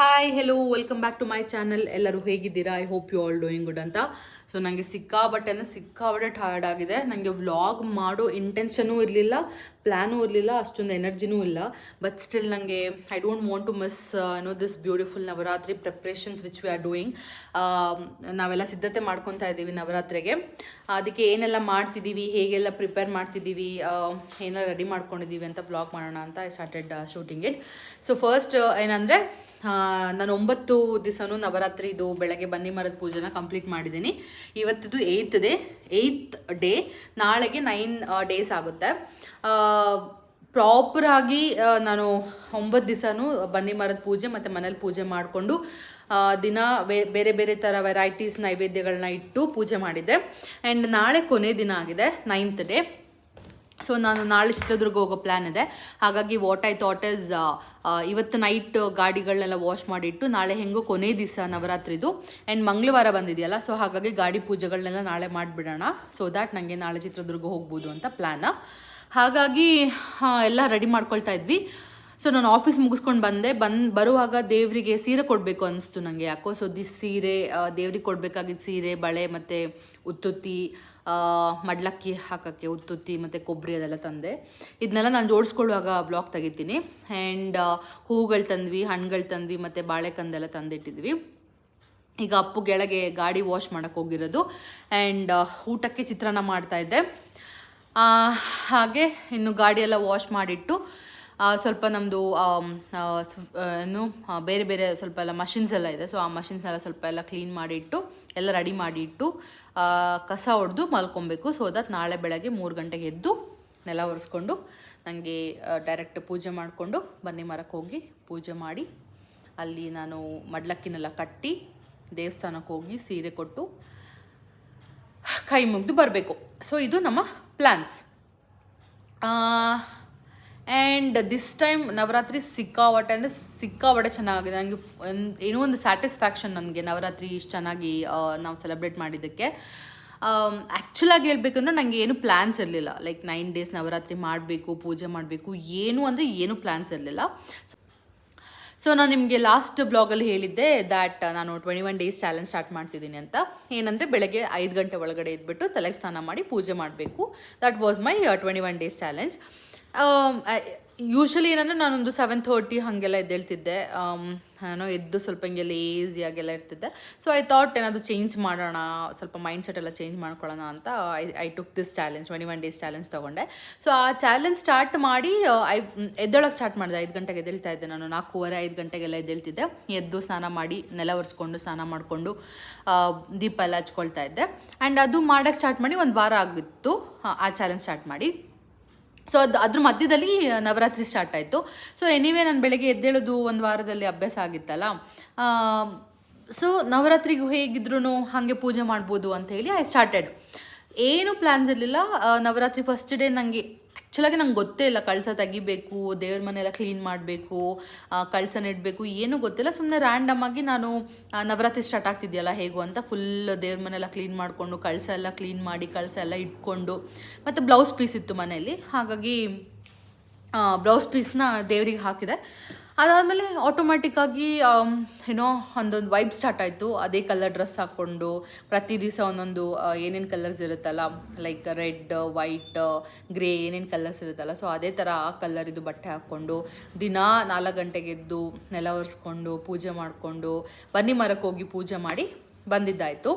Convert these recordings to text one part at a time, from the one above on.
Hi hello welcome back to my channel ಎಲ್ಲರೂ ಹೇಗಿದ್ದೀರಾ? I hope you all doing good ಅಂತ. So ನನಗೆ ಸಿಕ್ಕಾಬಟ್ಟೆ ಅಂದರೆ ಸಿಕ್ಕಾಬಟ್ಟೆ ಟಯರ್ಡ್ ಆಗಿದೆ. ನನಗೆ ವ್ಲಾಗ್ ಮಾಡೋ ಇಂಟೆನ್ಷನೂ ಇರಲಿಲ್ಲ ಪ್ಲ್ಯಾನೂ ಇರಲಿಲ್ಲ, ಅಷ್ಟೊಂದು ಎನರ್ಜಿನೂ ಇಲ್ಲ. ಬಟ್ ಸ್ಟಿಲ್ ನನಗೆ I don't want to miss no this beautiful Navratri preparations which we are doing ನಾವೆಲ್ಲ ಸಿದ್ಧತೆ ಮಾಡ್ಕೊತಾ ಇದ್ದೀವಿ ನವರಾತ್ರಿಗೆ. ಅದಕ್ಕೆ ಏನೆಲ್ಲ ಮಾಡ್ತಿದ್ದೀವಿ, ಹೇಗೆಲ್ಲ ಪ್ರಿಪೇರ್ ಮಾಡ್ತಿದ್ದೀವಿ ಏನೆಲ್ಲ ರೆಡಿ ಮಾಡ್ಕೊಂಡಿದ್ದೀವಿ ಅಂತ ಬ್ಲಾಗ್ ಮಾಡೋಣ ಅಂತ I started shooting it so first ಏನಂದರೆ ನಾನು ಒಂಬತ್ತು ದಿವಸನೂ ನವರಾತ್ರಿದು ಬೆಳಗ್ಗೆ ಬನ್ನಿ ಮರದ ಪೂಜೆನ ಕಂಪ್ಲೀಟ್ ಮಾಡಿದ್ದೀನಿ. ಇವತ್ತಿದು ಏಯ್ತ್ ಡೇ ಏಯ್ತ್ ಡೇ ನಾಳೆಗೆ ನೈನ್ ಡೇಸ್ ಆಗುತ್ತೆ. ಪ್ರಾಪರಾಗಿ ನಾನು ಒಂಬತ್ತು ದಿವಸನೂ ಬನ್ನಿ ಮರದ ಪೂಜೆ ಮತ್ತು ಮನೇಲಿ ಪೂಜೆ ಮಾಡಿಕೊಂಡು ದಿನ ಬೇರೆ ಬೇರೆ ಥರ ವೆರೈಟೀಸ್ ನೈವೇದ್ಯಗಳನ್ನ ಇಟ್ಟು ಪೂಜೆ ಮಾಡಿದ್ದೆ. ಆ್ಯಂಡ್ ನಾಳೆ ಕೊನೆ ದಿನ ಆಗಿದೆ ನೈನ್ತ್ ಡೇ ಸೊ ನಾನು ನಾಳೆ ಚಿತ್ರದುರ್ಗ ಹೋಗೋ ಪ್ಲ್ಯಾನ್ ಇದೆ. ಹಾಗಾಗಿ ವಾಟ್ ಐ ಥಾಟ್ ಇಸ್ ಇವತ್ತು ನೈಟ್ ಗಾಡಿಗಳನ್ನೆಲ್ಲ ವಾಶ್ ಮಾಡಿಟ್ಟು ನಾಳೆ ಹೆಂಗೋ ಕೊನೆ ದಿವಸ ನವರಾತ್ರಿದು. ಆ್ಯಂಡ್ ಮಂಗಳವಾರ ಬಂದಿದೆಯಲ್ಲ ಸೊ ಹಾಗಾಗಿ ಗಾಡಿ ಪೂಜೆಗಳನ್ನೆಲ್ಲ ನಾಳೆ ಮಾಡಿಬಿಡೋಣ. ಸೊ ದ್ಯಾಟ್ ನನಗೆ ನಾಳೆ ಚಿತ್ರದುರ್ಗ ಹೋಗ್ಬೋದು ಅಂತ ಪ್ಲ್ಯಾನ ಹಾಗಾಗಿ ಎಲ್ಲ ರೆಡಿ ಮಾಡ್ಕೊಳ್ತಾ ಇದ್ವಿ. ಸೊ ನಾನು ಆಫೀಸ್ ಮುಗಿಸ್ಕೊಂಡು ಬಂದೆ. ಬಂದು, ಬರುವಾಗ ದೇವರಿಗೆ ಸೀರೆ ಕೊಡಬೇಕು ಅನಿಸ್ತು ನನಗೆ ಯಾಕೋ. ಸೊ ದಿ ಸೀರೆ ದೇವ್ರಿಗೆ ಕೊಡಬೇಕಾಗಿದ್ದ ಸೀರೆ, ಬಳೆ ಮತ್ತು ಉತ್ತುತ್ತಿ ಮಡ್ಲಕ್ಕಿ ಹಾಕೋಕ್ಕೆ ಉತ್ತುತ್ತಿ ಮತ್ತು ಕೊಬ್ಬರಿ ಅದೆಲ್ಲ ತಂದೆ. ಇದನ್ನೆಲ್ಲ ನಾನು ಜೋಡಿಸ್ಕೊಳ್ಳುವಾಗ ಬ್ಲಾಗ್ ತೆಗಿತೀನಿ. ಆ್ಯಂಡ್ ಹೂಗಳು ತಂದ್ವಿ ಹಣ್ಣುಗಳು ತಂದ್ವಿ, ಮತ್ತು ಬಾಳೆಕಂದೆಲ್ಲ ತಂದಿಟ್ಟಿದ್ವಿ. ಈಗ ಅಪ್ಪು ಕೆಳಗೆ ಗಾಡಿ ವಾಶ್ ಮಾಡೋಕ್ಕೆ ಹೋಗಿರೋದು. ಆ್ಯಂಡ್ ಊಟಕ್ಕೆ ಚಿತ್ರಾನ್ನ ಮಾಡ್ತಾಯಿದ್ದೆ ಹಾಗೆ ಇನ್ನು ಗಾಡಿಯೆಲ್ಲ ವಾಶ್ ಮಾಡಿಟ್ಟು ಸ್ವಲ್ಪ ನಮ್ಮದು ಏನು ಬೇರೆ ಬೇರೆ ಸ್ವಲ್ಪ ಎಲ್ಲ ಮಷಿನ್ಸ್ ಎಲ್ಲ ಇದೆ. ಸೊ ಆ ಮಷಿನ್ಸ್ ಎಲ್ಲ ಸ್ವಲ್ಪ ಎಲ್ಲ ಕ್ಲೀನ್ ಮಾಡಿಟ್ಟು, ಎಲ್ಲ ರೆಡಿ ಮಾಡಿಟ್ಟು ಕಸ ಹೊಡೆದು ಮಲ್ಕೊಬೇಕು. ಸೊ ದಟ್ ನಾಳೆ ಬೆಳಗ್ಗೆ ಮೂರು ಗಂಟೆಗೆ ಎದ್ದು ನೆಲ ಒರೆಸ್ಕೊಂಡು ನನಗೆ ಡೈರೆಕ್ಟ್ ಪೂಜೆ ಮಾಡಿಕೊಂಡು ಬನ್ನಿ ಮರಕ್ಕೆ ಹೋಗಿ ಪೂಜೆ ಮಾಡಿ. ಅಲ್ಲಿ ನಾನು ಮಡ್ಲಕ್ಕಿನೆಲ್ಲ ಕಟ್ಟಿ ದೇವಸ್ಥಾನಕ್ಕೆ ಹೋಗಿ ಸೀರೆ ಕೊಟ್ಟು ಕೈ ಮುಗಿದು ಬರಬೇಕು. ಸೊ ಇದು ನಮ್ಮ plans and this time Navratri ಸಿಕ್ಕಾವಟೆ ಅಂದರೆ ಸಿಕ್ಕಾವಟೆ ಚೆನ್ನಾಗಿದೆ. ನನಗೆ ಏನೋ ಒಂದು ಸ್ಯಾಟಿಸ್ಫ್ಯಾಕ್ಷನ್ ನನಗೆ ನವರಾತ್ರಿ ಇಷ್ಟು ಚೆನ್ನಾಗಿ ನಾವು ಸೆಲೆಬ್ರೇಟ್ ಮಾಡಿದ್ದಕ್ಕೆ. ಆ್ಯಕ್ಚುಲಾಗಿ ಹೇಳಬೇಕಂದ್ರೆ ನನಗೆ ಏನು ಪ್ಲ್ಯಾನ್ಸ್ ಇರಲಿಲ್ಲ. ಲೈಕ್ ನೈನ್ ಡೇಸ್ ನವರಾತ್ರಿ ಮಾಡಬೇಕು, ಪೂಜೆ ಮಾಡಬೇಕು, ಏನು ಅಂದರೆ ಏನು ಪ್ಲ್ಯಾನ್ಸ್ ಇರಲಿಲ್ಲ. ಸೊ ನಾನು ನಿಮಗೆ ಲಾಸ್ಟ್ ಬ್ಲಾಗಲ್ಲಿ ಹೇಳಿದ್ದೆ ದ್ಯಾಟ್ ನಾನು twenty one days challenge start ಮಾಡ್ತಿದ್ದೀನಿ ಅಂತ. ಏನಂದರೆ ಬೆಳಗ್ಗೆ ಐದು ಗಂಟೆ ಒಳಗಡೆ ಇದ್ಬಿಟ್ಟು ತಲೆಗೆ ಸ್ನಾನ ಮಾಡಿ ಪೂಜೆ ಮಾಡಬೇಕು. That was my twenty one days challenge usually ಏನಂದರೆ ನಾನೊಂದು ಸೆವೆನ್ ಥರ್ಟಿ ಹಾಗೆಲ್ಲ ಎದ್ದೇಳ್ತಿದ್ದೆ. ನಾನು ಏನೋ ಎದ್ದು ಸ್ವಲ್ಪ ಹಿಂಗೆ ಲೇಸಿಯಾಗೆಲ್ಲ ಇರ್ತಿದ್ದೆ. ಸೊ ಐ ಥಾಟ್ ಏನಾದರೂ ಚೇಂಜ್ ಮಾಡೋಣ, ಸ್ವಲ್ಪ ಮೈಂಡ್ ಸೆಟ್ ಎಲ್ಲ ಚೇಂಜ್ ಮಾಡ್ಕೊಳ್ಳೋಣ ಅಂತ I I took this challenge twenty one days challenge ತೊಗೊಂಡೆ. ಸೊ ಆ ಚಾಲೆಂಜ್ ಸ್ಟಾರ್ಟ್ ಮಾಡಿ ಐ ಎದ್ದೊಳಗೆ ಸ್ಟಾರ್ಟ್ ಮಾಡಿದೆ. ಐದು ಗಂಟೆಗೆ ಎದ್ದೇಳ್ತಾ ಇದ್ದೆ ನಾನು. ನಾಲ್ಕೂವರೆ, ಐದು ಗಂಟೆಗೆಲ್ಲ ಎದ್ದೇಳ್ತಿದ್ದೆ. ಎದ್ದು ಸ್ನಾನ ಮಾಡಿ, ನೆಲ ಒರೆಸ್ಕೊಂಡು ಸ್ನಾನ ಮಾಡಿಕೊಂಡು ದೀಪ ಎಲ್ಲ ಹಚ್ಕೊಳ್ತಾ ಇದ್ದೆ. ಆ್ಯಂಡ್ ಅದು ಮಾಡೋಕ್ಕೆ ಸ್ಟಾರ್ಟ್ ಮಾಡಿ ಒಂದು ವಾರ ಆಗಿತ್ತು. ಆ ಚಾಲೆಂಜ್ ಸ್ಟಾರ್ಟ್ ಮಾಡಿ. ಸೊ ಅದು ಅದ್ರ ಮಧ್ಯದಲ್ಲಿ ನವರಾತ್ರಿ ಸ್ಟಾರ್ಟ್ ಆಯಿತು. ಸೊ ಎನಿವೇ ನಾನು ಬೆಳಗ್ಗೆ ಎದ್ದೇಳೋದು ಒಂದು ವಾರದಲ್ಲಿ ಅಭ್ಯಾಸ ಆಗಿತ್ತಲ್ಲ. ಸೊ ನವರಾತ್ರಿಗೂ ಹೇಗಿದ್ರು ಹಾಗೆ ಪೂಜೆ ಮಾಡ್ಬೋದು ಅಂತ ಹೇಳಿ ಐ ಸ್ಟಾರ್ಟೆಡ್ ಏನು ಪ್ಲ್ಯಾನ್ಸ್ ಇರಲಿಲ್ಲ. ನವರಾತ್ರಿ ಫಸ್ಟ್ ಡೇ ನನಗೆ ಆ್ಯಕ್ಚುಲಾಗಿ ನಂಗೆ ಗೊತ್ತೇ ಇಲ್ಲ, ಕಳಸ ತೆಗಿಬೇಕು, ದೇವ್ರ ಮನೆಯೆಲ್ಲ ಕ್ಲೀನ್ ಮಾಡಬೇಕು ಕಳಸ ನೆಡಬೇಕು ಏನೂ ಗೊತ್ತಿಲ್ಲ. ಸುಮ್ಮನೆ ರ್ಯಾಂಡಮ್ ಆಗಿ ನಾನು ನವರಾತ್ರಿ ಸ್ಟಾರ್ಟ್ ಆಗ್ತಿದೆಯಲ್ಲ, ಹೇಗೋ ಅಂತ ಫುಲ್ ದೇವ್ರ ಮನೆಯೆಲ್ಲ ಕ್ಲೀನ್ ಮಾಡಿಕೊಂಡು, ಕಳಸ ಎಲ್ಲ ಕ್ಲೀನ್ ಮಾಡಿ, ಕಳಸ ಎಲ್ಲ ಇಟ್ಕೊಂಡು, ಮತ್ತು ಬ್ಲೌಸ್ ಪೀಸ್ ಇತ್ತು ಮನೆಯಲ್ಲಿ. ಹಾಗಾಗಿ ಬ್ಲೌಸ್ ಪೀಸ್ನ ದೇವರಿಗೆ ಹಾಕಿದೆ. ಅದಾದಮೇಲೆ ಆಟೋಮ್ಯಾಟಿಕ್ಕಾಗಿ ಏನೋ ಒಂದೊಂದು ವೈಬ್ ಸ್ಟಾರ್ಟ್ ಆಯಿತು. ಅದೇ ಕಲರ್ ಡ್ರೆಸ್ ಹಾಕ್ಕೊಂಡು ಪ್ರತಿ ದಿವಸ ಒಂದೊಂದು ಏನೇನು ಕಲರ್ಸ್ ಇರುತ್ತಲ್ಲ ಲೈಕ್ ರೆಡ್ ವೈಟ್ ಗ್ರೇ ಏನೇನು ಕಲರ್ಸ್ ಇರುತ್ತಲ್ಲ ಸೊ ಅದೇ ಥರ ಆ ಕಲರಿದು ಬಟ್ಟೆ ಹಾಕ್ಕೊಂಡು ದಿನ ನಾಲ್ಕು ಗಂಟೆಗೆ ಎದ್ದು ನೆಲ ಒರೆಸ್ಕೊಂಡು ಪೂಜೆ ಮಾಡಿಕೊಂಡು ಬನ್ನಿ ಮರಕ್ಕೆ ಹೋಗಿ ಪೂಜೆ ಮಾಡಿ ಬಂದಿದ್ದಾಯಿತು.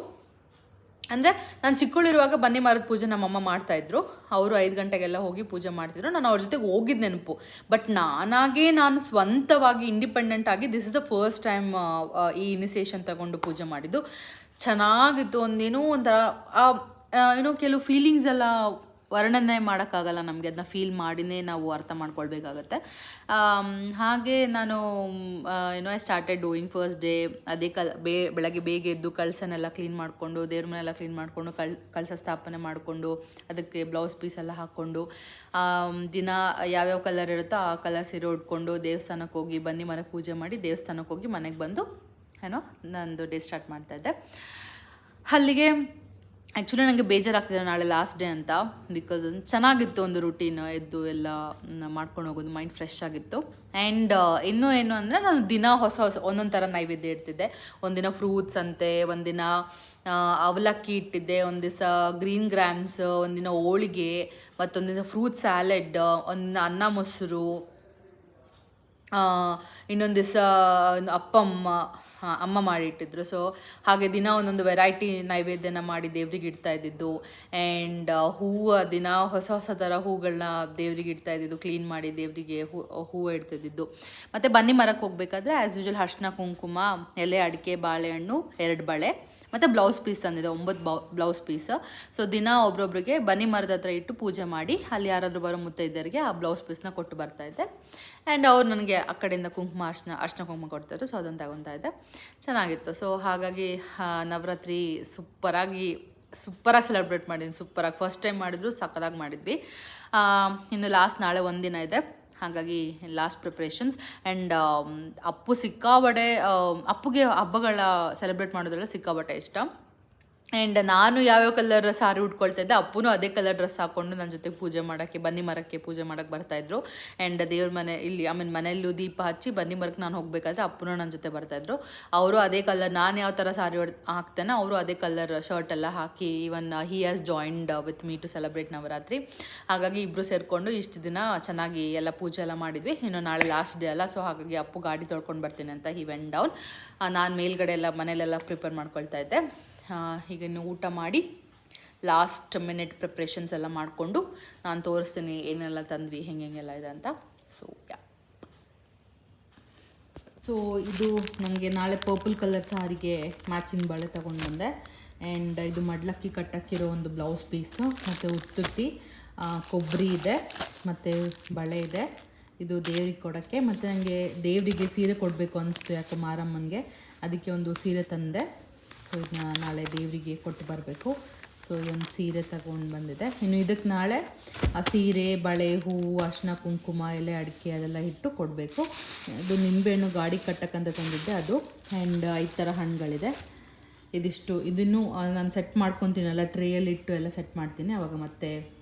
ಅಂದರೆ ನಾನು ಚಿಕ್ಕಳಿರುವಾಗ ಬನ್ನಿ ಮರದ ಪೂಜೆ ನಮ್ಮಮ್ಮ ಮಾಡ್ತಾಯಿದ್ರು ಅವರು ಐದು ಗಂಟೆಗೆಲ್ಲ ಹೋಗಿ ಪೂಜೆ ಮಾಡ್ತಿದ್ರು. ನಾನು ಅವ್ರ ಜೊತೆಗೆ ಹೋಗಿದ್ದ ನೆನಪು. ಬಟ್ ನಾನಾಗೇ ನಾನು ಸ್ವಂತವಾಗಿ ಇಂಡಿಪೆಂಡೆಂಟ್ ಆಗಿ this is the first time ಈ ಇನಿಸಿಯೇಷನ್ ತಗೊಂಡು ಪೂಜೆ ಮಾಡಿದ್ದು. ಚೆನ್ನಾಗಿತ್ತು ಒಂದೇನೋ ಒಂಥರ ಏನೋ ಕೆಲವು ಫೀಲಿಂಗ್ಸ್ ಎಲ್ಲ ವರ್ಣನೆ ಮಾಡೋಕ್ಕಾಗಲ್ಲ ನಮಗೆ ಅದನ್ನ ಫೀಲ್ ಮಾಡಿನೇ ನಾವು ಅರ್ಥ ಮಾಡ್ಕೊಳ್ಬೇಕಾಗತ್ತೆ. ಹಾಗೆ ನಾನು ಏನೋ I started doing first day ಅದೇ ಕಲ್, ಬೇ, ಬೆಳಗ್ಗೆ ಬೇಗ ಎದ್ದು ಕಳಸನೆಲ್ಲ ಕ್ಲೀನ್ ಮಾಡಿಕೊಂಡು, ದೇವ್ರ ಮನೆಲ್ಲ ಕ್ಲೀನ್ ಮಾಡಿಕೊಂಡು, ಕಳ್, ಕಳಸ ಸ್ಥಾಪನೆ ಮಾಡಿಕೊಂಡು, ಅದಕ್ಕೆ ಬ್ಲೌಸ್ ಪೀಸ್ ಎಲ್ಲ ಹಾಕ್ಕೊಂಡು ದಿನ ಯಾವ್ಯಾವ ಕಲರ್ ಇರುತ್ತೋ ಆ ಕಲರ್ ಸೀರೆ ಉಟ್ಕೊಂಡು ದೇವಸ್ಥಾನಕ್ಕೆ ಹೋಗಿ ಬನ್ನಿ ಮರಕ್ಕೆ ಪೂಜೆ ಮಾಡಿ ದೇವಸ್ಥಾನಕ್ಕೆ ಹೋಗಿ ಮನೆಗೆ ಬಂದು ಏನೋ ನಂದು ಡೇ ಸ್ಟಾರ್ಟ್ ಮಾಡ್ತಾಯಿದ್ದೆ ಅಲ್ಲಿಗೆ ಆ್ಯಕ್ಚುಲಿ ನನಗೆ ಬೇಜಾರಾಗ್ತಿದೆ ನಾಳೆ ಲಾಸ್ಟ್ ಡೇ ಅಂತ ಬಿಕಾಸ್ ಚೆನ್ನಾಗಿತ್ತು ಒಂದು ರುಟೀನ್ ಎದ್ದು ಎಲ್ಲ ಮಾಡ್ಕೊಂಡು ಹೋಗೋದು ಮೈಂಡ್ ಫ್ರೆಶ್ ಆಗಿತ್ತು. ಆ್ಯಂಡ್ ಇನ್ನೂ ಏನು ಅಂದರೆ ನಾನು ದಿನ ಹೊಸ ಹೊಸ, ಒಂದೊಂದು ಥರ ನೈವೇದ್ಯ ಇಡ್ತಿದ್ದೆ. ಒಂದಿನ ಫ್ರೂಟ್ಸ್ ಅಂತೆ, ಒಂದಿನ ಅವಲಕ್ಕಿ ಇಟ್ಟಿದ್ದೆ ಒಂದು ದಿವಸ ಗ್ರೀನ್ ಗ್ರಾಮ್ಸ್ ಒಂದಿನ ಹೋಳಿಗೆ, ಮತ್ತೊಂದಿನ ಫ್ರೂಟ್ ಸ್ಯಾಲೆಡ್ ಒಂದಿನ ಅನ್ನ ಮೊಸರು ಇನ್ನೊಂದು ದಿವಸ ಅಪ್ಪಮ್ಮ ಆ, ಅಮ್ಮ ಮಾಡಿಟ್ಟಿದ್ರು. ಸೊ ಹಾಗೆ ದಿನ ಒಂದೊಂದು ವೆರೈಟಿ ನೈವೇದ್ಯನ ಮಾಡಿ ದೇವ್ರಿಗೆ ಇಡ್ತಾ ಇದ್ದಿದ್ದು. ಆ್ಯಂಡ್ ಹೂವು ದಿನ ಹೊಸ ಹೊಸ ಥರ ಹೂಗಳನ್ನ ದೇವ್ರಿಗೆ ಇಡ್ತಾ ಇದ್ದಿದ್ದು. ಕ್ಲೀನ್ ಮಾಡಿ ದೇವರಿಗೆ ಹೂ ಹೂವು ಇಡ್ತಿದ್ದಿದ್ದು. ಮತ್ತು ಬನ್ನಿ ಮರಕ್ಕೆ ಹೋಗಬೇಕಾದ್ರೆ ಆ್ಯಸ್ ಯೂಶಲ್ ಅರ್ಶಿನ ಕುಂಕುಮ ಎಲೆ ಅಡಿಕೆ ಬಾಳೆಹಣ್ಣು ಎರಡು ಬಳೆ. ಮತ್ತು ಬ್ಲೌಸ್ ಪೀಸ್ ತಂದಿದೆ ಒಂಬತ್ತು ಬ್ಲೌಸ್ ಪೀಸ್. ಸೊ ದಿನ ಒಬ್ರೊಬ್ರಿಗೆ ಬನ್ನಿ ಮರದ ಹತ್ರ ಇಟ್ಟು ಪೂಜೆ ಮಾಡಿ, ಅಲ್ಲಿ ಯಾರಾದರೂ ಬರೋ ಮುತ್ತೈದರಿಗೆ ಆ ಬ್ಲೌಸ್ ಪೀಸ್ನ ಕೊಟ್ಟು ಬರ್ತಾ ಇದ್ದೆ. ಆ್ಯಂಡ್ ಅವ್ರು ನನಗೆ ಆ ಕಡೆಯಿಂದ ಕುಂಕುಮ ಅರ್ಶನ ಅರ್ಶನ ಕುಂಕುಮ ಕೊಡ್ತಾಯಿದ್ರು ಸೊ ಅದನ್ನು ತಗೊತಾ ಇದ್ದೆ. ಚೆನ್ನಾಗಿತ್ತು. ಸೊ ಹಾಗಾಗಿ ನವರಾತ್ರಿ ಸೂಪರಾಗಿ ಸೂಪರಾಗಿ ಸೆಲೆಬ್ರೇಟ್ ಮಾಡಿದ್ದೀನಿ, ಸೂಪರಾಗಿ. ಫಸ್ಟ್ ಟೈಮ್ ಮಾಡಿದ್ರು ಸಕ್ಕದಾಗಿ ಮಾಡಿದ್ವಿ. ಇನ್ನು ಲಾಸ್ಟ್ ನಾಳೆ ಒಂದಿನ ಇದೆ. ಹಾಗಾಗಿ ಲಾಸ್ಟ್ ಪ್ರಿಪ್ರೇಷನ್ಸ್ ಆ್ಯಂಡ್ ಅಪ್ಪು ಸಿಕ್ಕಾಬಡೆ ಅಪ್ಪುಗೆ ಹಬ್ಬಗಳ ಸೆಲೆಬ್ರೇಟ್ ಮಾಡೋದ್ರಲ್ಲ ಸಿಕ್ಕಾಬಟ್ಟೆ ಇಷ್ಟ. ಆ್ಯಂಡ್ ನಾನು ಯಾವ್ಯಾವ ಕಲರ್ ಸಾರಿ ಉಟ್ಕೊಳ್ತಾ ಇದ್ದೆ, ಅಪ್ಪನೂ ಅದೇ ಕಲರ್ ಡ್ರೆಸ್ ಹಾಕ್ಕೊಂಡು ನನ್ನ ಜೊತೆ ಪೂಜೆ ಮಾಡೋಕ್ಕೆ, ಬನ್ನಿ ಮರಕ್ಕೆ ಪೂಜೆ ಮಾಡೋಕ್ಕೆ ಬರ್ತಾಯಿದ್ರು ಆ್ಯಂಡ್ ದೇವ್ರ ಮನೆ, ಇಲ್ಲಿ ಐ ಮೀನ್ ಮನೆಯಲ್ಲೂ ದೀಪ ಹಚ್ಚಿ ಬನ್ನಿ ಮರಕ್ಕೆ ನಾನು ಹೋಗಬೇಕಾದ್ರೆ ಅಪ್ಪನೂ ನನ್ನ ಜೊತೆ ಬರ್ತಾಯಿದ್ರು ಅವರು ಅದೇ ಕಲರ್ ನಾನು ಯಾವ ಥರ ಸಾರಿ ಹಾಕ್ತೇನೆ ಅವರು ಅದೇ ಕಲರ್ ಶರ್ಟ್ ಎಲ್ಲ ಹಾಕಿ even he has joined with me to celebrate Navratri. ಹಾಗಾಗಿ ಇಬ್ಬರು ಸೇರಿಕೊಂಡು ಇಷ್ಟು ದಿನ ಚೆನ್ನಾಗಿ ಎಲ್ಲ ಪೂಜೆ ಎಲ್ಲ ಮಾಡಿದ್ವಿ. ಇನ್ನು ನಾಳೆ ಲಾಸ್ಟ್ ಡೇ ಅಲ್ಲ ಸೊ ಹಾಗಾಗಿ ಅಪ್ಪು ಗಾಡಿ ತೊಳ್ಕೊಂಡು ಬರ್ತೀನಿ ಅಂತ ಹಿ ವೆನ್ ಡೌನ್ ನಾನು ಮೇಲ್ಗಡೆ ಎಲ್ಲ ಮನೇಲೆಲ್ಲ ಪ್ರಿಪೇರ್ ಮಾಡ್ಕೊಳ್ತಾ ಇದ್ದೆ. ಇನ್ನು ಊಟ ಮಾಡಿ ಲಾಸ್ಟ್ ಮಿನಿಟ್ ಪ್ರಿಪ್ರೇಷನ್ಸ್ ಎಲ್ಲ ಮಾಡಿಕೊಂಡು ನಾನು ತೋರಿಸ್ತೀನಿ ಏನೆಲ್ಲ ತಂದ್ವಿ, ಹೆಂಗೆ ಹೆಂಗೆಲ್ಲ ಇದೆ ಅಂತ. ಸೊ ಯಾ ಸೊ ಇದು ನನಗೆ ನಾಳೆ ಪರ್ಪಲ್ ಕಲರ್ ಸಾರಿಗೆ ಮ್ಯಾಚಿಂಗ್ ಬಳೆ ತೊಗೊಂಡು ಬಂದೆ. ಆ್ಯಂಡ್ ಇದು ಮಡ್ಲಕ್ಕಿ ಕಟ್ಟಕ್ಕಿರೋ ಒಂದು ಬ್ಲೌಸ್ ಪೀಸು ಮತ್ತು ಉತ್ತುತ್ತಿ ಕೊಬ್ಬರಿ ಇದೆ, ಮತ್ತು ಬಳೆ ಇದೆ. ಇದು ದೇವ್ರಿಗೆ ಕೊಡೋಕ್ಕೆ, ಮತ್ತು ನನಗೆ ದೇವರಿಗೆ ಸೀರೆ ಕೊಡಬೇಕು ಅನಿಸ್ತು ಯಾಕೆ ಮಾರಮ್ಮನಿಗೆ. ಅದಕ್ಕೆ ಒಂದು ಸೀರೆ ತಂದೆ. ಸೊ ಇದನ್ನ ನಾಳೆ ದೇವರಿಗೆ ಕೊಟ್ಟು ಬರಬೇಕು. ಸೊ ಇದೊಂದು ಸೀರೆ ತಗೊಂಡು ಬಂದಿದೆ. ಇನ್ನು ಇದಕ್ಕೆ ನಾಳೆ ಆ ಸೀರೆ, ಬಳೆ, ಹೂವು ಅರ್ಶಿನ ಕುಂಕುಮ, ಎಲೆ, ಅಡಿಕೆ ಅದೆಲ್ಲ ಇಟ್ಟು ಕೊಡಬೇಕು. ಅದು ನಿಂಬೆಹಣ್ಣು ಗಾಡಿ ಕಟ್ಟಕ್ಕಂತ ತಂದಿದ್ದೆ ಅದು. ಆ್ಯಂಡ್ ಐದು ಥರ ಹಣ್ಣುಗಳಿದೆ. ಇದಿಷ್ಟು. ಇದನ್ನು ನಾನು ಸೆಟ್ ಮಾಡ್ಕೊತೀನಲ್ಲ ಟ್ರೇಯಲ್ಲಿ ಇಟ್ಟು ಎಲ್ಲ ಸೆಟ್ ಮಾಡ್ತೀನಿ. ಆವಾಗ ಮತ್ತೆ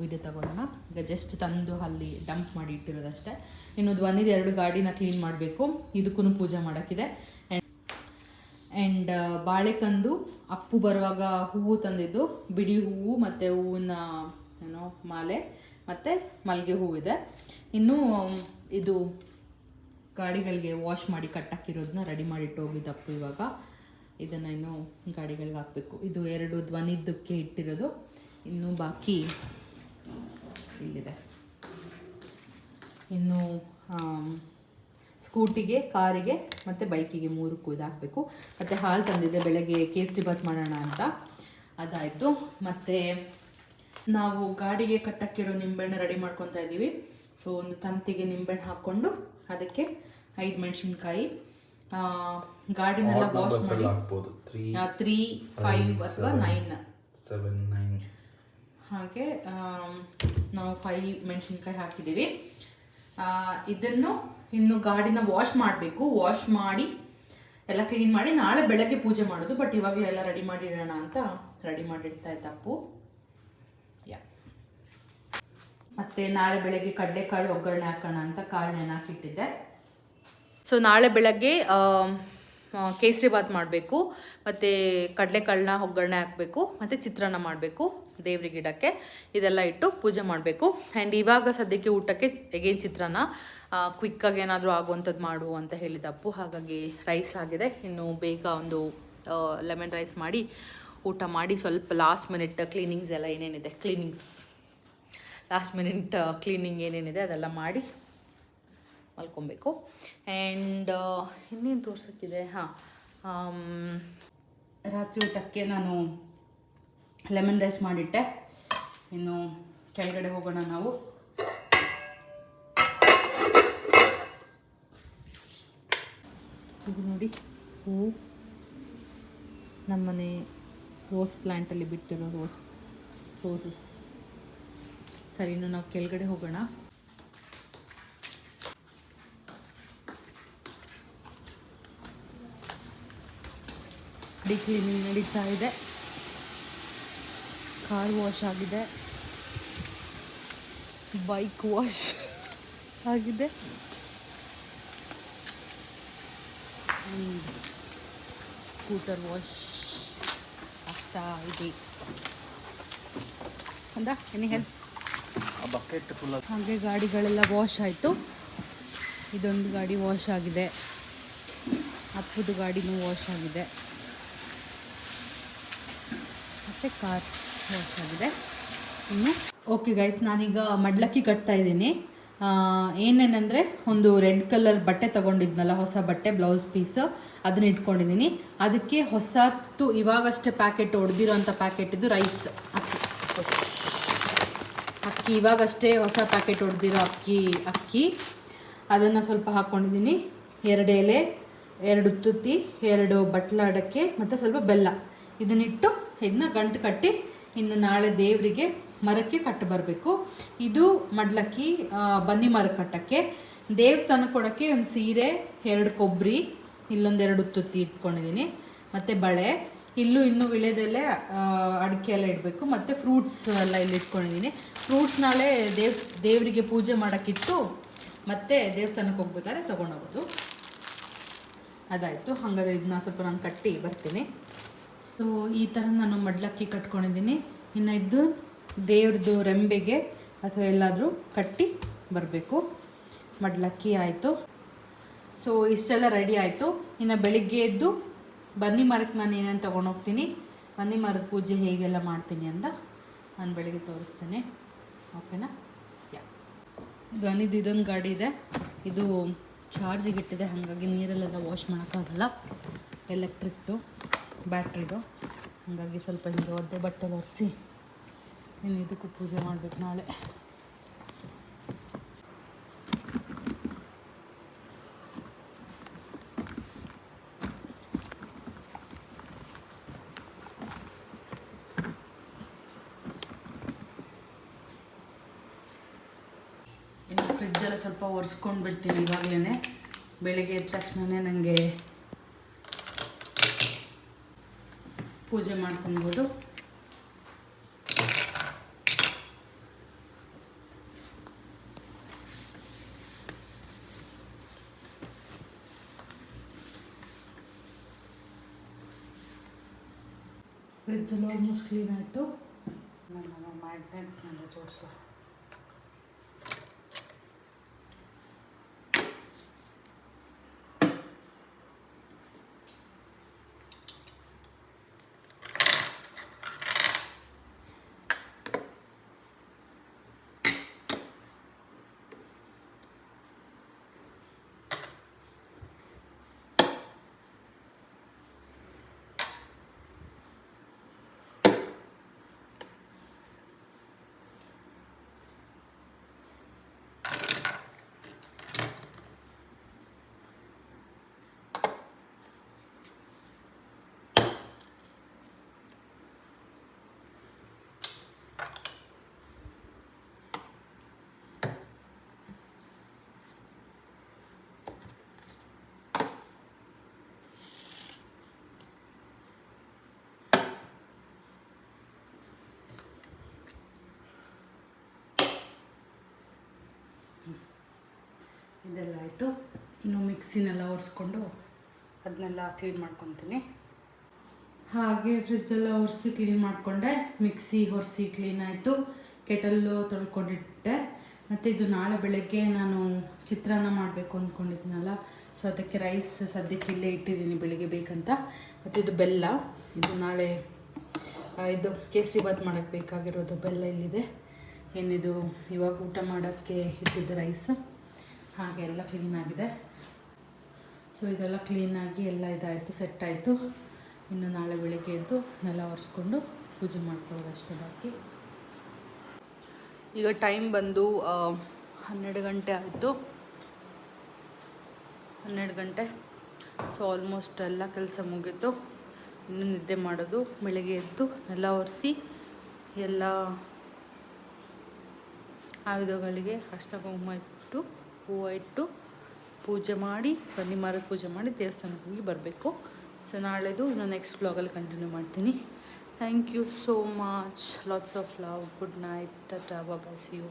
ವಿಡಿಯೋ ತಗೊಳ್ಳೋಣ. ಈಗ ಜಸ್ಟ್ ತಂದು ಅಲ್ಲಿ ಡಂಪ್ ಮಾಡಿ ಇಟ್ಟಿರೋದಷ್ಟೇ. ಇನ್ನೊಂದು ಒಂದಿದೆ ಎರಡು ಗಾಡಿನ ಕ್ಲೀನ್ ಮಾಡಬೇಕು. ಇದಕ್ಕೂ ಪೂಜೆ ಮಾಡೋಕ್ಕಿದೆ. ಆ್ಯಂಡ್ ಬಾಳೆಕಂದು ಅಪ್ಪು ಬರುವಾಗ ಹೂವು ತಂದಿದ್ದು. ಬಿಡಿ ಹೂವು ಮತ್ತು ಹೂವಿನ ಏನೋ ಮಾಲೆ ಮತ್ತು ಮಲ್ಲಿಗೆ ಹೂವಿದೆ. ಇನ್ನು ಇದು ಗಾಡಿಗಳಿಗೆ ವಾಶ್ ಮಾಡಿ ಕಟ್ಟಾಕಿರೋದನ್ನ ರೆಡಿ ಮಾಡಿಟ್ಟು ಹೋಗಿದ್ದು ಅಪ್ಪು ಇವಾಗ. ಇದನ್ನು ಇನ್ನು ಗಾಡಿಗಳಿಗೆ ಹಾಕಬೇಕು. ಇದು ಎರಡು ಧ್ವನಿದ್ದಕ್ಕೆ ಇಟ್ಟಿರೋದು. ಇನ್ನು ಬಾಕಿ ಇಲ್ಲಿದೆ. ಇನ್ನು ಆಮ್, ಸ್ಕೂಟಿಗೆ ಕಾರಿಗೆ ಮತ್ತು ಬೈಕಿಗೆ ಮೂರಕ್ಕೂ ಇದಾಕಬೇಕು. ಮತ್ತು ಹಾಲು ತಂದಿದ್ದೆ ಬೆಳಗ್ಗೆ ಕೇಸರಿ ಬಾತ್ ಮಾಡೋಣ ಅಂತ. ಅದಾಯಿತು. ಮತ್ತು ನಾವು ಗಾಡಿಗೆ ಕಟ್ಟಕ್ಕಿರೋ ನಿಂಬೆಹಣ್ಣು ರೆಡಿ ಮಾಡ್ಕೊತಾ ಇದ್ದೀವಿ. ಸೊ ಒಂದು ತಂತಿಗೆ ನಿಂಬೆಹಣ್ಣು ಹಾಕ್ಕೊಂಡು ಅದಕ್ಕೆ ಐದು ಮೆಣಸಿನ್ಕಾಯಿ ಗಾಡಿನೆಲ್ಲ ವಾಶ್ ಮಾಡಿ. ತ್ರೀ ಫೈವ್ ಅಥವಾ ನೈನ್ ಸೆವೆನ್ ನೈನ್ ಹಾಗೆ ನಾವು ಫೈವ್ ಮೆಣಸಿನ್ಕಾಯಿ ಹಾಕಿದ್ದೀವಿ. ಇದನ್ನು ಇನ್ನು ಗಾಡಿನ ವಾಶ್ ಮಾಡಬೇಕು. ವಾಶ್ ಮಾಡಿ, ಎಲ್ಲ ಕ್ಲೀನ್ ಮಾಡಿ, ನಾಳೆ ಬೆಳಗ್ಗೆ ಪೂಜೆ ಮಾಡೋದು. ಬಟ್ ಇವಾಗಲೇ ಎಲ್ಲ ರೆಡಿ ಮಾಡಿ ಇಡೋಣ ಅಂತ ರೆಡಿ ಮಾಡಿಡ್ತಾ ಇದ್ದ ಅಪ್ಪು. ಯಾ ಮತ್ತು ನಾಳೆ ಬೆಳಗ್ಗೆ ಕಡಲೆಕಾಳು ಒಗ್ಗರಣೆ ಹಾಕೋಣ ಅಂತ ಕಾಳು ನೆನಾಕಿಟ್ಟಿದ್ದೆ ಸೊ ನಾಳೆ ಬೆಳಗ್ಗೆ ಕೇಸರಿ ಬಾತ್ ಮಾಡಬೇಕು. ಮತ್ತು ಕಡಲೆಕಾಳನ್ನ ಒಗ್ಗರಣೆ ಹಾಕಬೇಕು. ಮತ್ತು ಚಿತ್ರಾನ್ನ ಮಾಡಬೇಕು. ದೇವ್ರಿಗೆ ಗಿಡಕ್ಕೆ ಇದೆಲ್ಲ ಇಟ್ಟು ಪೂಜೆ ಮಾಡಬೇಕು. ಆ್ಯಂಡ್ ಇವಾಗ ಸದ್ಯಕ್ಕೆ ಊಟಕ್ಕೆ ಎಗೇನ್ ಚಿತ್ರಾನ್ನ ಕ್ವಿಕ್ಕಾಗಿ ಏನಾದರೂ ಆಗುವಂಥದ್ದು ಮಾಡು ಅಂತ ಹೇಳಿದ ಅಪ್ಪು. ಹಾಗಾಗಿ ರೈಸ್ ಆಗಿದೆ. ಇನ್ನು ಬೇಗ ಒಂದು ಲೆಮನ್ ರೈಸ್ ಮಾಡಿ ಊಟ ಮಾಡಿ ಸ್ವಲ್ಪ ಲಾಸ್ಟ್ ಮಿನಿಟ್ ಕ್ಲೀನಿಂಗ್ಸ್ ಎಲ್ಲ ಏನೇನಿದೆ? ಕ್ಲೀನಿಂಗ್ಸ್ ಲಾಸ್ಟ್ ಮಿನಿಟ್ ಕ್ಲೀನಿಂಗ್ ಏನೇನಿದೆ ಅದೆಲ್ಲ ಮಾಡಿ ಮಲ್ಕೊಬೇಕು. ಆ್ಯಂಡ್ ಇನ್ನೇನು ತೋರ್ಸೋಕ್ಕಿದೆ? ಹಾಂ ರಾತ್ರಿ ಊಟಕ್ಕೆ ನಾನು ಲೆಮನ್ ರೈಸ್ ಮಾಡಿಟ್ಟೆ. ಇನ್ನು ಕೆಳಗಡೆ ಹೋಗೋಣ ನಾವು. ಇದು ನೋಡಿ ಹೂವು ನಮ್ಮನೆ ರೋಸ್ ಪ್ಲ್ಯಾಂಟಲ್ಲಿ ಬಿಟ್ಟಿರೋ ರೋಸ್ ರೋಸಸ್. ಸರಿ, ಇನ್ನು ನಾವು ಕೆಳಗಡೆ ಹೋಗೋಣ. ಡಿ ಕ್ಲೀನಿಂಗ್ ನಡೀತಾ ಇದೆ. ಕಾರ್ ವಾಶ್ ಆಗಿದೆ. ಬೈಕ್ ವಾಶ್ ಆಗಿದೆ. ಸ್ಕೂಟರ್ ವಾಶ್ ಆಗ್ತಾ ಇದೆ. ಅಂದ ಎನಿ ಹೆಲ್ಪ್? ಬಕೆಟ್ ಫುಲ್ ಹಾಗೆ ಗಾಡಿಗಳೆಲ್ಲ ವಾಶ್ ಆಯಿತು. ಇದೊಂದು ಗಾಡಿ ವಾಶ್ ಆಗಿದೆ. ಅಪ್ಪುದು ಗಾಡಿನೂ ವಾಶ್ ಆಗಿದೆ. ಮತ್ತು ಕಾರ್. ಆಗಿದೆ ಇನ್ನು ಓಕೆ ಗೈಸ್ ನಾನೀಗ ಮಡ್ಲಕ್ಕಿ ಕಟ್ತಾ ಇದ್ದೀನಿ. ಏನೇನಂದರೆ, ಒಂದು ರೆಡ್ ಕಲರ್ ಬಟ್ಟೆ ತೊಗೊಂಡಿದ್ನಲ್ಲ, ಹೊಸ ಬಟ್ಟೆ ಬ್ಲೌಸ್ ಪೀಸ್ ಅದನ್ನ ಇಟ್ಕೊಂಡಿದ್ದೀನಿ. ಅದಕ್ಕೆ ಹೊಸತ್ತು ಇವಾಗಷ್ಟೇ ಪ್ಯಾಕೆಟ್ ಹೊಡೆದಿರೋಂಥ ಪ್ಯಾಕೆಟ್ ಇದು ರೈಸ್ ಅಕ್ಕಿ. ಅಕ್ಕಿ, ಇವಾಗಷ್ಟೇ ಹೊಸ ಪ್ಯಾಕೆಟ್ ಹೊಡೆದಿರೋ ಅಕ್ಕಿ ಅಕ್ಕಿ. ಅದನ್ನು ಸ್ವಲ್ಪ ಹಾಕ್ಕೊಂಡಿದ್ದೀನಿ ಎರಡು ಎಲೆ, ಎರಡು ತುತ್ತಿ, ಎರಡು ಬಟ್ಲ ಅಡಕ್ಕೆ, ಮತ್ತು ಸ್ವಲ್ಪ ಬೆಲ್ಲ. ಇದನ್ನಿಟ್ಟು, ಇದನ್ನ ಗಂಟು ಕಟ್ಟಿ ಇನ್ನು ನಾಳೆ ದೇವರಿಗೆ ಮರಕ್ಕೆ ಕಟ್ಟು ಬರಬೇಕು. ಇದು ಮಡ್ಲಕ್ಕಿ ಬನ್ನಿ ಮರ ಕಟ್ಟಕ್ಕೆ ದೇವಸ್ಥಾನಕ್ಕೆ ಕೊಡೋಕ್ಕೆ ಒಂದು ಸೀರೆ, ಎರಡು ಕೊಬ್ಬರಿ ಇಲ್ಲೊಂದೆರಡು ತುತ್ತಿ ಇಟ್ಕೊಂಡಿದ್ದೀನಿ. ಮತ್ತು ಬಳೆ, ಇಲ್ಲೂ ಇನ್ನೂ ವಿಳೆದೆಲೆ ಅಡಿಕೆ ಎಲ್ಲ ಇಡಬೇಕು. ಮತ್ತು ಫ್ರೂಟ್ಸ್ ಎಲ್ಲ ಇಲ್ಲಿ ಇಟ್ಕೊಂಡಿದ್ದೀನಿ. ಫ್ರೂಟ್ಸ್ ನಾಳೆ ದೇವ್ ದೇವರಿಗೆ ಪೂಜೆ ಮಾಡೋಕ್ಕಿಟ್ಟು ಮತ್ತೆ ದೇವಸ್ಥಾನಕ್ಕೆ ಹೋಗ್ಬೇಕಾದ್ರೆ ತೊಗೊಂಡೋಗೋದು. ಅದಾಯಿತು. ಹಾಗಾದ್ರೆ ಇದನ್ನ ಸ್ವಲ್ಪ ನಾನು ಕಟ್ಟಿ ಬರ್ತೀನಿ. ಸೊ, ಈ ಥರ ನಾನು ಮಡ್ಲಕ್ಕಿ ಕಟ್ಕೊಂಡಿದ್ದೀನಿ. ಇನ್ನು ಇದ್ದು ದೇವ್ರದ್ದು ರೆಂಬೆಗೆ ಅಥವಾ ಎಲ್ಲಾದರೂ ಕಟ್ಟಿ ಬರಬೇಕು. ಮಡ್ಲಕ್ಕಿ ಆಯಿತು. ಸೊ, ಇಷ್ಟೆಲ್ಲ ರೆಡಿ ಆಯಿತು. ಇನ್ನು ಬೆಳಿಗ್ಗೆ ಎದ್ದು ಬನ್ನಿ ಮರಕ್ಕೆ ನಾನು ಏನೇನು ತೊಗೊಂಡೋಗ್ತೀನಿ ಬನ್ನಿ ಮರದ ಪೂಜೆ ಹೇಗೆಲ್ಲ ಮಾಡ್ತೀನಿ ಅಂತ ನಾನು ಬೆಳಿಗ್ಗೆ ತೋರಿಸ್ತೇನೆ. ಓಕೆನಾ? ಯಾ. ಧ್ವನಿದು ಇದೊಂದು ಗಾಡಿ ಇದೆ. ಇದು ಚಾರ್ಜಿಗೆ ಇಟ್ಟಿದೆ. ಹಾಗಾಗಿ ನೀರಲ್ಲೆಲ್ಲ ವಾಶ್ ಮಾಡೋಕ್ಕಾಗಲ್ಲ. ಎಲೆಕ್ಟ್ರಿಕ್ದು. ಬ್ಯಾಟ್ರಿದು. ಹಾಗಾಗಿ ಸ್ವಲ್ಪ ಹಿಂಗೆ ಒದ್ದೆ ಬಟ್ಟೆ ಒರೆಸಿ ಇನ್ನು ಇದಕ್ಕೂ ಪೂಜೆ ಮಾಡಬೇಕು ನಾಳೆ. ಇನ್ನು ಫ್ರಿಜ್ಜೆಲ್ಲ ಸ್ವಲ್ಪ ಒರೆಸ್ಕೊಂಡು ಬಿಡ್ತೀನಿ ಇವಾಗಲೇ ಬೆಳಗ್ಗೆ ಎದ್ದ ತಕ್ಷಣವೇ ನನಗೆ ಪೂಜೆ ಮಾಡ್ಕೊಬೋದು. ಫ್ರಿಜ್ಜೆಲ್ಲ ಆಲ್ಮೋಸ್ಟ್ ಕ್ಲೀನ್ ಆಯಿತು ನಾನು ಮ್ಯಾಗ್ನೆಟ್ಸ್ನೆಲ್ಲ ಜೋಡಿಸುವ. ಆಯಿತು ಇನ್ನು ಮಿಕ್ಸಿನೆಲ್ಲ ಒರೆಸ್ಕೊಂಡು ಅದನ್ನೆಲ್ಲ ಕ್ಲೀನ್ ಮಾಡ್ಕೊತೀನಿ. ಹಾಗೆ ಫ್ರಿಜ್ಜೆಲ್ಲ ಒರೆಸಿ ಕ್ಲೀನ್ ಮಾಡಿಕೊಂಡೆ. ಮಿಕ್ಸಿ ಒರೆಸಿ ಕ್ಲೀನ್ ಆಯಿತು. ಕೆಟಲ್ಲು ತೊಳ್ಕೊಂಡಿಟ್ಟೆ. ಮತ್ತು ಇದು ನಾಳೆ ಬೆಳಗ್ಗೆ ನಾನು ಚಿತ್ರಾನ್ನ ಮಾಡಬೇಕು ಅಂದ್ಕೊಂಡಿದ್ದೀನಲ್ಲ ಸೊ ಅದಕ್ಕೆ ರೈಸ್ ಸದ್ಯಕ್ಕೆ ಇಲ್ಲೇ ಇಟ್ಟಿದ್ದೀನಿ ಬೆಳಿಗ್ಗೆ ಬೇಕಂತ. ಮತ್ತು ಇದು ಬೆಲ್ಲ, ಇದು ನಾಳೆ ಇದು ಕೇಸರಿ ಬಾತ್ ಮಾಡೋಕ್ಕೆ ಬೇಕಾಗಿರೋದು ಬೆಲ್ಲ ಇಲ್ಲಿದೆ. ಏನಿದು, ಇವಾಗ ಊಟ ಮಾಡೋಕ್ಕೆ ಇಟ್ಟಿದ್ದು ರೈಸ್. ಹಾಗೆ ಎಲ್ಲ ಕ್ಲೀನಾಗಿದೆ ಸೊ ಇದೆಲ್ಲ ಕ್ಲೀನಾಗಿ ಎಲ್ಲ ಇದಾಯಿತು ಸೆಟ್ ಆಯಿತು. ಇನ್ನು ನಾಳೆ ಬೆಳಿಗ್ಗೆ ಎದ್ದು ನೆಲ ಒರೆಸ್ಕೊಂಡು ಪೂಜೆ ಮಾಡ್ಕೊಳ್ಳೋದು ಅಷ್ಟೇ ಬಾಕಿ. ಈಗ ಟೈಮ್ ಬಂದು ಹನ್ನೆರಡು ಗಂಟೆ ಆಯಿತು. ಹನ್ನೆರಡು ಗಂಟೆ. ಸೊ ಆಲ್ಮೋಸ್ಟ್ ಎಲ್ಲ ಕೆಲಸ ಮುಗೀತು. ಇನ್ನು ನಿದ್ದೆ ಮಾಡೋದು. ಬೆಳಗ್ಗೆ ಎದ್ದು ನೆಲ ಒರೆಸಿ ಎಲ್ಲ ಆಯುಧಗಳಿಗೆ ಅಷ್ಟ ಕುಂಕುಮ ಇಟ್ಟು ಹೂವು ಇಟ್ಟು ಪೂಜೆ ಮಾಡಿ, ಬನ್ನಿ ಮರದ ಪೂಜೆ ಮಾಡಿ ದೇವಸ್ಥಾನಕ್ಕೆ ಹೋಗಿ ಬರಬೇಕು. ಸೊ ನಾಳೆದು ನಾನು ನೆಕ್ಸ್ಟ್ ಬ್ಲಾಗಲ್ಲಿ ಕಂಟಿನ್ಯೂ ಮಾಡ್ತೀನಿ. Thank you so much lots of love good night Tata ಬಾಬಾ ಸಿ ಯು